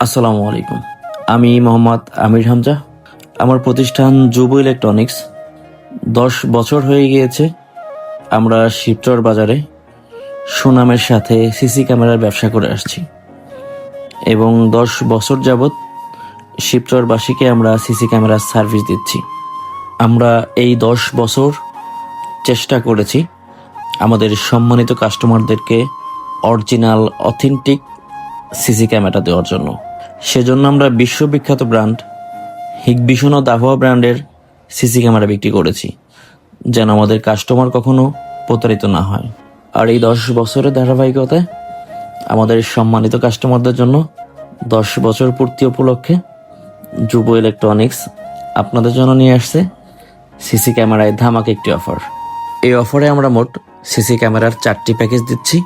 আসসালামু আলাইকুম। আমি মোহাম্মদ আমির হামজা। আমার প্রতিষ্ঠান যুব ইলেকট্রনিক্স। দশ বছর হয়ে গিয়েছে আমরা শিবচর বাজারে সুনামের সাথে সিসি ক্যামেরার ব্যবসা করে আসছি। এবং দশ বছর যাবৎ শিবচরবাসীকে আমরা সিসি ক্যামেরার সার্ভিস দিচ্ছি। আমরা এই দশ বছর চেষ্টা করেছি আমাদের সম্মানিত কাস্টমারদেরকে অরিজিনাল, অথেন্টিক সিসি ক্যামেরা দেওয়ার জন্য। সেজন্য আমরা বিশ্ববিখ্যাত ব্র্যান্ড হিগবিশন ও দাহোয়া ব্র্যান্ডের সিসি ক্যামেরা বিক্রি করেছি, যেন আমাদের কাস্টমার কখনো প্রতারিত না হয়। আর এই দশ বছরের ধারাবাহিকতায় আমাদের সম্মানিত কাস্টমারদের জন্য দশ বছর পূর্তি উপলক্ষে যুব ইলেকট্রনিক্স আপনাদের জন্য নিয়ে আসছে সিসি ক্যামেরায় ধামাক একটি অফার এই অফারে আমরা মোট সিসি ক্যামেরার চারটি প্যাকেজ দিচ্ছি।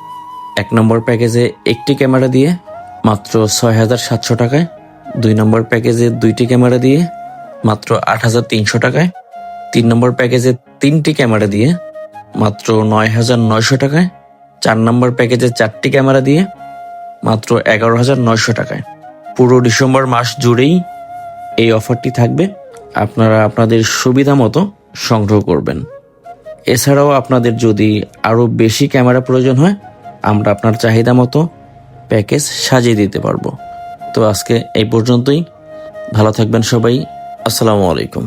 এক নম্বর প্যাকেজে একটি ক্যামেরা দিয়ে মাত্র ছয় হাজার সাতশো টাকায়, দুই নম্বর প্যাকেজে দুইটি ক্যামেরা দিয়ে মাত্র আট হাজার তিনশো টাকায়, তিন নম্বর প্যাকেজে তিনটি ক্যামেরা দিয়ে মাত্র নয় হাজার নয়শো টাকায়, চার নম্বর প্যাকেজে চারটি ক্যামেরা দিয়ে মাত্র এগারো হাজার নয়শো টাকায়। পুরো ডিসেম্বর মাস জুড়েই এই অফারটি থাকবে। আপনারা আপনাদের সুবিধা মতো সংগ্রহ করবেন। এছাড়াও আপনাদের যদি আরও বেশি ক্যামেরা প্রয়োজন হয়, আমরা আপনার চাহিদা মতো প্যাকেজ সাজিয়ে দিতে পারব। তো আজকে এই পর্যন্তই। ভালো থাকবেন সবাই। আসসালামু আলাইকুম।